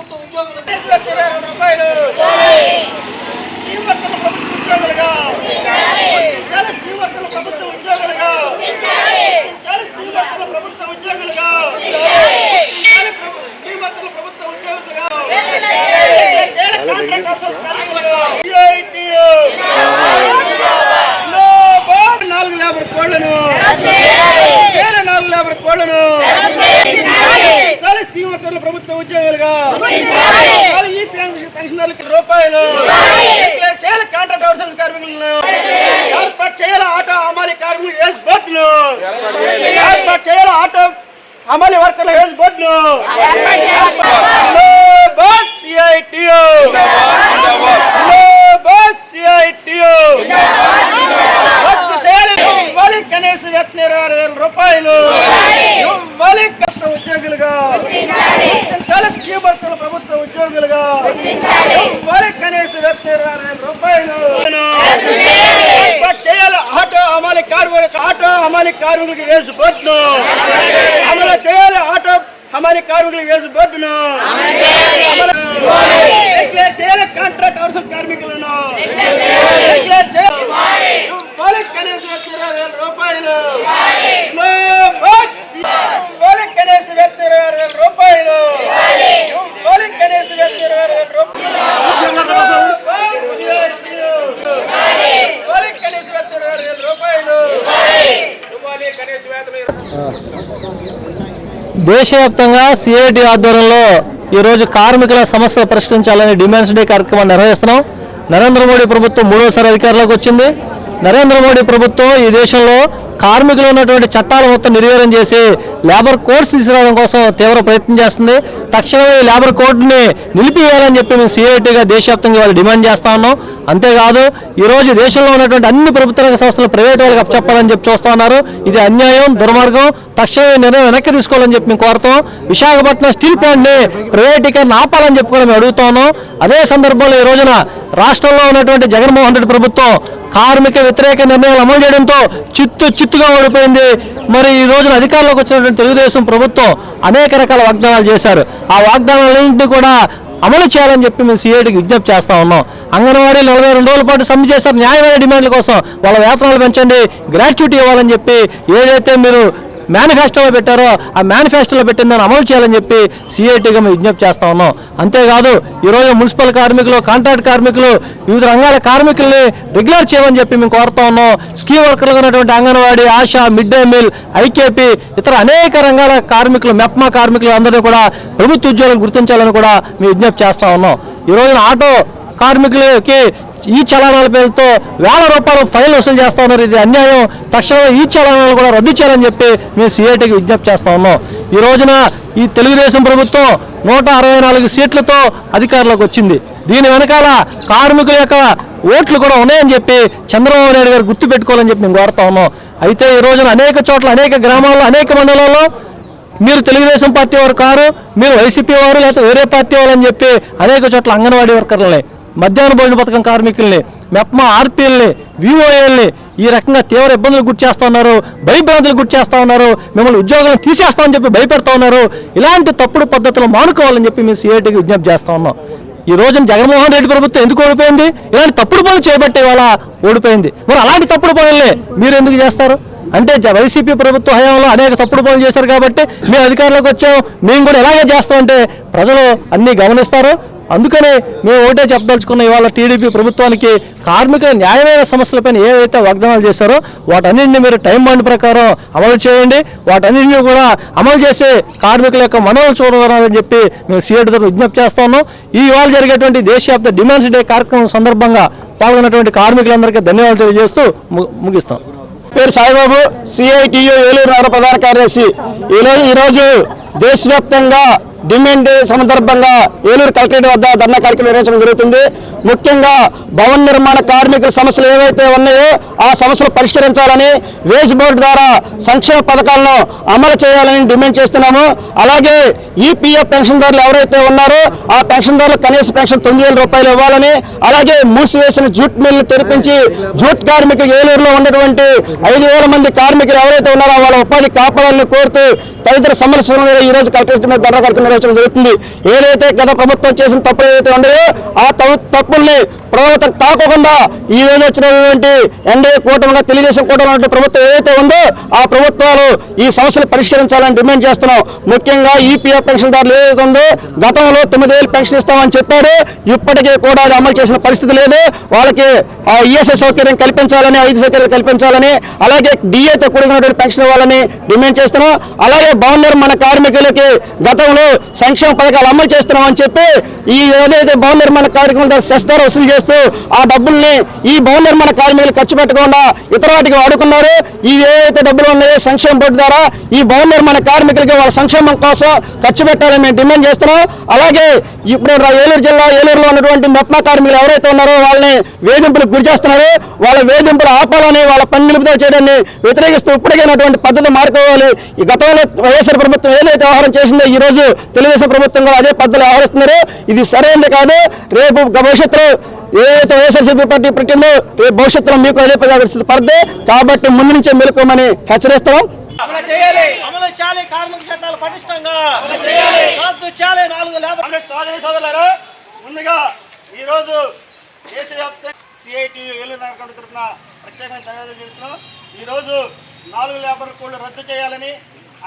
ప్రభుత్వ ఉద్యోగులు రూపాయలు. ఉద్యోగులుగా. ప్రభుత్వ ఉద్యోగులుగా. ప్రభుత్వ ఉద్యోగులుగా. ప్రభుత్వ ఉద్యోగులుగా చేయాలి కాంట్రాక్ట్ అసోసియేషన్ కార్మికులుగా CITU. జిందాబాద్. నాలుగు లేబర్ కోళ్ళను చేయాలి నాలుగు లేబర్ కోళ్ళను చాలి సీమకర్ల ప్రభుత్వ ఉద్యోగులుగా చాలి ఈ పెన్షన్- పెన్షనర్లకి రూపాయలు డిక్లేర్ చేయాలి కాంట్రాక్ట్ అవుట్సోర్స్ కార్మికులను ఏర్పాటు చేయాలి ఆటో అమలు కార్మికులు వేసి బోట్లు ఏర్పాటు చేయాలి ఆటో అమలు వర్కర్ల వేసి బోట్లు రద్దు చేయాలి. కనీస వేతన ఇరవై ఆరు వేల రూపాయలు ఇవ్వాలి కష్ట ఉద్యోగులుగా గుర్తించాలి స్కీమ్ వర్కర్ల ప్రభుత్వ ఉద్యోగులుగా ఇవ్వాలి కనీస వేతన ఇరవై ఆరు వేల రూపాయలు ఏర్పాటు చేయాలి ఆటో అమలు కార్మికులకు హమాలి అమలు కార్మికులకు వేసి బోట్ను అమలు చేయాలి ఆటో హమాలి కార్మికులకు వేసి బోట్ను డిక్లేర్ చేయాలి కాంట్రాక్ట్ అవుట్సోర్స్ కార్మికులను డిక్లేర్ చేయాలి ఇవ్వాలి కనీస ఇరవై వేల రూపాయలు ఇవ్వాలి కనీస వేతన ఇరవై వేల రూపాయలు ఇవ్వాలి కనీస వేతన ఇరవై ఆరు వేల రూపాయలు ఇవ్వాలి కనీస వేతన ఇరవై ఆరు వేల రూపాయలు ఇవ్వాలి కనీస వేతన దేశవ్యాప్తంగా సిఐటి ఆధ్వర్యంలో ఈరోజు కార్మికుల సమస్య పరిష్కరించాలని డిమాండ్స్ డే కార్యక్రమాన్ని నిర్వహిస్తున్నాం. నరేంద్ర మోడీ ప్రభుత్వం మూడోసారి అధికారంలోకి వచ్చింది. నరేంద్ర మోడీ ప్రభుత్వం ఈ దేశంలో కార్మికులు ఉన్నటువంటి చట్టాలు మొత్తం నిర్వీర్యం చేసి లేబర్ కోర్స్ తీసుకురావడం కోసం తీవ్ర ప్రయత్నం చేస్తుంది. తక్షణమే ఈ లేబర్ కోడ్ని నిలిపివేయాలని చెప్పి మేము సిఐటిగా దేశవ్యాప్తంగా వాళ్ళు డిమాండ్ చేస్తా ఉన్నాం. అంతేకాదు ఈరోజు దేశంలో ఉన్నటువంటి అన్ని ప్రభుత్వ రంగ సంస్థలు ప్రైవేట్ వాళ్ళకి అప్పచెప్పాలని చెప్పి చూస్తూ ఉన్నారు. ఇది అన్యాయం దుర్మార్గం. తక్షణమే నిర్ణయం వెనక్కి తీసుకోవాలని చెప్పి మేము కోరుతాం. విశాఖపట్నం స్టీల్ ప్లాంట్ని ప్రైవేటీకరణ ఆపాలని చెప్పి కూడా మేము అడుగుతా ఉన్నాం. అదే సందర్భంలో ఈ రోజున రాష్ట్రంలో ఉన్నటువంటి జగన్మోహన్ రెడ్డి ప్రభుత్వం కార్మిక వ్యతిరేక నిర్ణయాలు అమలు చేయడంతో చిత్తు చిత్తుగా ఓడిపోయింది. మరి ఈ రోజున అధికారంలోకి వచ్చినటువంటి తెలుగుదేశం ప్రభుత్వం అనేక రకాల వాగ్దానాలు చేశారు. ఆ వాగ్దానాలన్నింటినీ కూడా అమలు చేయాలని చెప్పి మేము సిఐడికి విజ్ఞప్తి చేస్తా ఉన్నాం. అంగన్వాడీ నలభై రెండు రోజుల పాటు సమ్మె చేశారు. న్యాయమైన డిమాండ్ల కోసం వాళ్ళ వేతనాలు పెంచండి గ్రాట్యుటీ ఇవ్వాలని చెప్పి ఏదైతే మీరు మేనిఫెస్టోలో పెట్టారో ఆ మేనిఫెస్టోలో పెట్టిన దాన్ని అమలు చేయాలని చెప్పి సిఐటిగా మేము విజ్ఞప్తి చేస్తా ఉన్నాం. అంతేకాదు ఈరోజు మున్సిపల్ కార్మికులు కాంట్రాక్ట్ కార్మికులు వివిధ రంగాల కార్మికుల్ని రెగ్యులర్ చేయమని చెప్పి మేము కోరుతా ఉన్నాం. స్కీ వర్కర్లు ఉన్నటువంటి Anganwadi ASHA mid day meal IKP ఇతర అనేక రంగాల కార్మికులు మెప్మా కార్మికులు అందరినీ కూడా ప్రభుత్వ ఉద్యోగులను గుర్తించాలని కూడా మేము విజ్ఞప్తి చేస్తా ఉన్నాం. ఈ రోజున ఆటో కార్మికులకి ఈ చలానాల పేరుతో వేల రూపాయలు ఫైల్ వసూలు చేస్తా ఉన్నారు. ఇది అన్యాయం. తక్షణమే ఈ చలానాలు కూడా రద్దు చేయాలని చెప్పి మేము సిఐటికి విజ్ఞప్తి చేస్తా ఉన్నాం. ఈ రోజున ఈ తెలుగుదేశం ప్రభుత్వం నూట అరవై నాలుగు సీట్లతో అధికారంలోకి వచ్చింది. దీని వెనకాల కార్మికుల యొక్క ఓట్లు కూడా ఉన్నాయని చెప్పి చంద్రబాబు నాయుడు గారు గుర్తు పెట్టుకోవాలని చెప్పి మేము కోరుతా ఉన్నాం. అయితే ఈ రోజున అనేక చోట్ల అనేక గ్రామాల్లో అనేక మండలాల్లో మీరు తెలుగుదేశం పార్టీ వారు కారు మీరు వైసీపీ వారు లేకపోతే వేరే పార్టీ వారు అని చెప్పి అనేక చోట్ల అంగన్వాడీ వర్కర్లే మధ్యాహ్న భోజన పథకం కార్మికుల్ని మెప్మా ఆర్పీఎల్ని విఓఏల్ని ఈ రకంగా తీవ్ర ఇబ్బందులు గురి చేస్తూ ఉన్నారు భయభ్రాంతులు గురి చేస్తూ ఉన్నారు మిమ్మల్ని ఉద్యోగం తీసేస్తామని చెప్పి భయపెడతా ఉన్నారు. ఇలాంటి తప్పుడు పద్ధతులు మానుకోవాలని చెప్పి మేము సిఐటికి విజ్ఞప్తి చేస్తూ ఉన్నాం. ఈ రోజున జగన్మోహన్ రెడ్డి ప్రభుత్వం ఎందుకు ఓడిపోయింది? ఇలాంటి తప్పుడు పనులు చేపట్టే వాళ్ళ ఓడిపోయింది. మరి అలాంటి తప్పుడు పనులే మీరు ఎందుకు చేస్తారు? అంటే జ- వైసీపీ ప్రభుత్వ హయాంలో అనేక తప్పుడు పనులు చేశారు కాబట్టి మేము అధికారంలోకి వచ్చాం. మేము కూడా ఇలాగే చేస్తామంటే ప్రజలు అన్నీ గమనిస్తారు. అందుకనే మేము ఒకటే చెప్పదలుచుకున్న ఇవాళ టీడీపీ ప్రభుత్వానికి కార్మికుల న్యాయమైన సమస్యలపైన ఏవైతే వాగ్దానాలు చేశారో వాటన్నింటినీ మీరు టైం బాండ్ ప్రకారం అమలు చేయండి. వాటన్నింటినీ కూడా అమలు చేసే కార్మికుల యొక్క మనవులు చూడాలని చెప్పి మేము సీఎడ్ దగ్గర విజ్ఞప్తి చేస్తా ఉన్నాం. ఈ ఇవాళ జరిగేటువంటి దేశవ్యాప్త డిమాండ్స్ డే కార్యక్రమం సందర్భంగా పాల్గొన్నటువంటి కార్మికులందరికీ ధన్యవాదాలు తెలియజేస్తూ ము- ముగిస్తాం. పేరు సాయిబాబు సిఐటియు ఏలూరు నగర ప్రధాన కార్యదర్శి. ఈరోజు ఈరోజు దేశవ్యాప్తంగా డిమాండ్ డే సందర్భంగా ఏలూరు కలెక్టరేట్ వద్ద ధర్నా కార్యక్రమం నిర్వహించడం జరుగుతుంది. ముఖ్యంగా భవన నిర్మాణ కార్మికుల సమస్యలు ఏవైతే ఉన్నాయో ఆ సమస్యలు పరిష్కరించాలని వేజ్ బోర్డు ద్వారా సంక్షేమ పథకాలను అమలు చేయాలని డిమాండ్ చేస్తున్నాము. అలాగే ఈపీఎఫ్ పెన్షన్దారులు ఎవరైతే ఉన్నారో ఆ పెన్షన్దారులకు కనీస పెన్షన్ తొమ్మిది వేల రూపాయలు ఇవ్వాలని అలాగే మూసివేసిన జూట్ మిల్లు తెరిపించి జూట్ కార్మికులు ఏలూరులో ఉన్నటువంటి ఐదు వేల మంది కార్మికులు ఎవరైతే ఉన్నారో వాళ్ళ ఉపాధి కాపాడాలని కోరుతూ తదితర సమస్యల మీద ఈ రోజు కలెక్టర్ మీద ధర్నా కార్యక్రమం నిర్వహించడం జరుగుతుంది. ఏదైతే గత ప్రభుత్వం చేసిన తప్పులు ఏదైతే ఉన్నాయో ఆ తప్పుల్ని ప్రభుత్వం కాకుండా ఈ రోజు వచ్చినటువంటి ఎన్డీఏ కూటమిగా తెలుగుదేశం కూటమి ప్రభుత్వం ఏదైతే ఉందో ఆ ప్రభుత్వాలు ఈ సమస్యలు పరిష్కరించాలని డిమాండ్ చేస్తున్నాం. ముఖ్యంగా ఈపీఎఫ్ పెన్షన్దారులు ఏదైతే ఉందో గతంలో తొమ్మిది వేలు పెన్షన్ ఇస్తామని చెప్పారు ఇప్పటికీ కూడా అది అమలు చేసిన పరిస్థితి లేదు. వాళ్ళకి ఆ ఈఎస్ఐ సౌకర్యం కల్పించాలని ఐదు సౌకర్యాలు కల్పించాలని అలాగే డిఏతో కూడినటువంటి పెన్షన్ ఇవ్వాలని డిమాండ్ చేస్తున్నాం. అలాగే భవన నిర్మాణ కార్మికులకి గతంలో సంక్షేమ పథకాలు అమలు చేస్తున్నామని చెప్పి ఈ ఏదైతే భవన నిర్మాణ కార్యక్రమం ద్వారా సెస్ ద్వారా వసూలు చేస్తూ ఆ డబ్బుల్ని ఈ భవన నిర్మాణ కార్మికులు ఖర్చు పెట్టకుండా ఇతర వాటికి వాడుకున్నారు. ఈ ఏదైతే డబ్బులు ఉన్నాయో సంక్షేమ బోర్డు ద్వారా ఈ భవన నిర్మాణ కార్మికులకి వాళ్ళ సంక్షేమం కోసం ఖర్చు పెట్టాలని మేము డిమాండ్ చేస్తున్నాం. అలాగే ఇప్పుడు రా- ఏలూరు జిల్లా ఏలూరులో ఉన్నటువంటి మొత్తం కార్మికులు ఎవరైతే ఉన్నారో వాళ్ళని వేధింపులకు గురి చేస్తున్నారు. వాళ్ళ వేధింపులు ఆపాలని వాళ్ళ పని నిలుపుదల చేయడాన్ని వ్యతిరేకిస్తూ ఇప్పటికైనటువంటి పద్ధతి మారుకోవాలి ఈ గతంలో వైఎస్ఆర్ ప్రభుత్వం ఏదైతే వ్యవహారం చేసిందో ఈ రోజు తెలుగుదేశం ప్రభుత్వం కూడా అదే పద్ధతులు వ్యవహరిస్తున్నారు. ఇది సరైనది కాదు. రేపు భవిష్యత్తులో ఏదైతే వైఎస్ఆర్సీపీ పార్టీ పెట్టిందో రేపు భవిష్యత్తులో మీకు అదే పరిస్థితి పడదే కాబట్టి ముందు నుంచే మేలుకోమని హెచ్చరిస్తున్నాం. అమలు చేయాలి. అమలు చేయాలి. కార్మిక చట్టాలు పటిష్టంగా చేయాలి. రద్దు చేయాలి. నాలుగు లేబర్ సోదరి సోదరులారా ముందుగా ఈ రోజు దేశవ్యాప్త సిఐటి ఏలూరు నగరం తరఫున ప్రత్యేకంగా తయారు చేస్తున్నాం ఈరోజు నాలుగు లేబర్ కోడ్లు రద్దు చేయాలని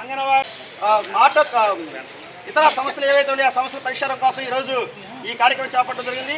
అంగన్వాడీ మాట ఇతర సమస్యలు ఏవైతే ఉన్నాయో ఆ సమస్యల పరిష్కారం కోసం ఈరోజు ఈ కార్యక్రమం చేపట్టడం జరిగింది.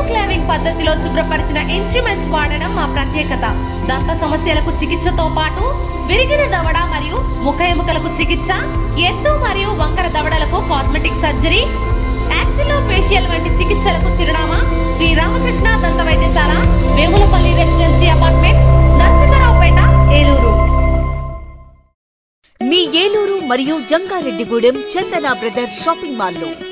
పద్ధతిలో శుభ్రపరిచిన ఇన్స్ట్రుమెంట్స్ వాడడం మా ప్రత్యేకత. దంత సమస్యలకు చికిత్సతో పాటు విరిగిన దవడ మరియు ముఖ ఎముకలకు చికిత్స ఎత్తు మరియు వంకర దవడలకు కాస్మెటిక్ సర్జరీ యాక్సిలో ఫేషియల్ వంటి చికిత్సలకు చిరునామా శ్రీ రామకృష్ణ దంత వైద్యశాల వేములపల్లి రెసిడెన్సీ అపార్ట్మెంట్ నరసింహరావుపేట ఏలూరు. మీ ఏలూరు మరియు జంగారెడ్డిగూడెం చందన బ్రదర్స్ షాపింగ్ మాల్లో